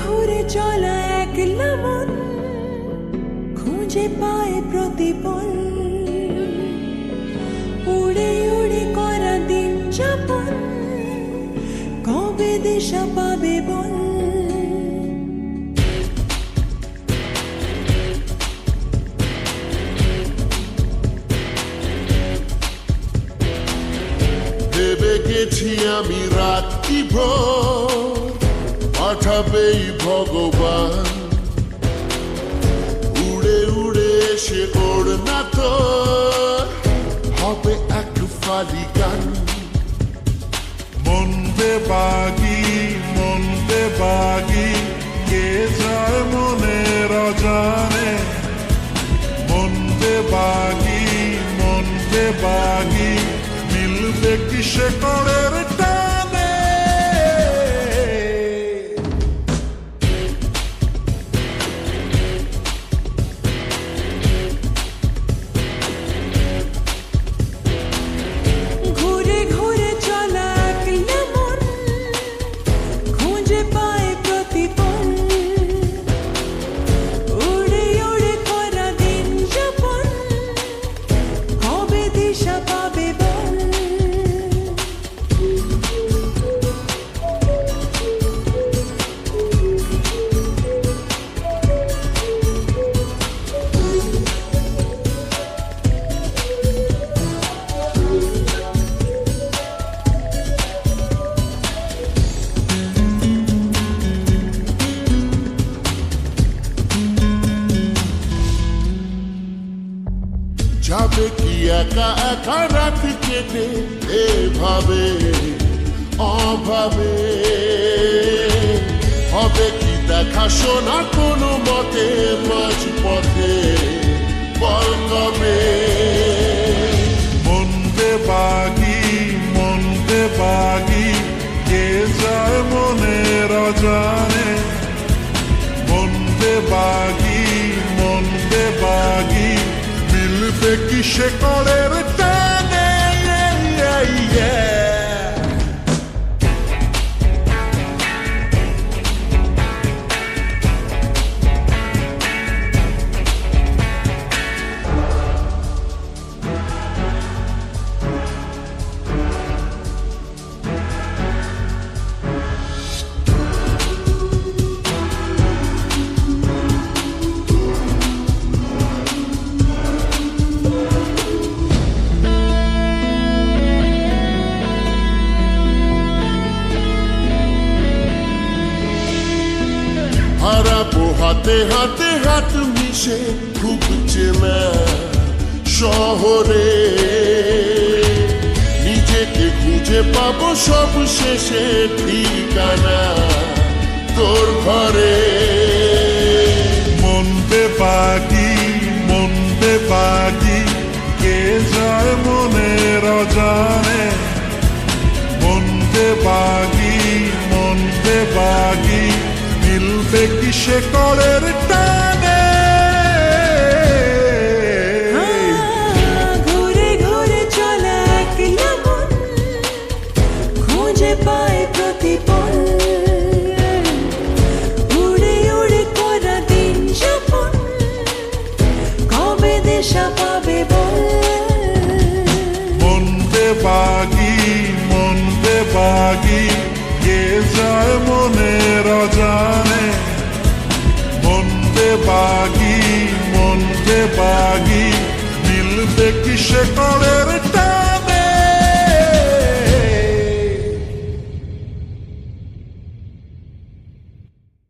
ঘুরে চলা একলা মন খুঁজে পায় প্রতিপল। উড়ে উড়ে করা দিন যাপন, কবে দিশা পাবে বল? ভেবে গেছি আমি রাত্রি ভোর। পাঠাবেই ভগবান। উড়ে উড়ে এসে না তো হবে এক ফালি গান। মন বাগি মন বাগি, কে যায় মনের অজানে মন বাগি মন বাগি, মিলবে কিসে করের যাবে কি একা একা রাত কেটে? এভাবে, অভাবে। হবে কি দেখা শোনা কোনো মতে মাঝ পথে বল কবে? মন বাগি মন বাগি, কে যায় মনের অজানে? মন বাগি কিসে করের হাতে হাতে হাত মিশে খুব চেনা শহরে। নিজেকে খুঁজে পাবো সব শেষে ঠিকানা তোর ঘরে। মন বাগি মন বাগি কে যায় মনের অজানে? মন বাগি মন বাগি মিলবে কিসে করের টানে? ঘুরে ঘুরে চলা একলা মন খুঁজে পায় প্রতিপল। উড়ে উড়ে করা দিন যাপন কবে দিশা পাবে বল? মন বাগি মন বাগি যায় বাগি মন বাগি মিলবে কিসে করের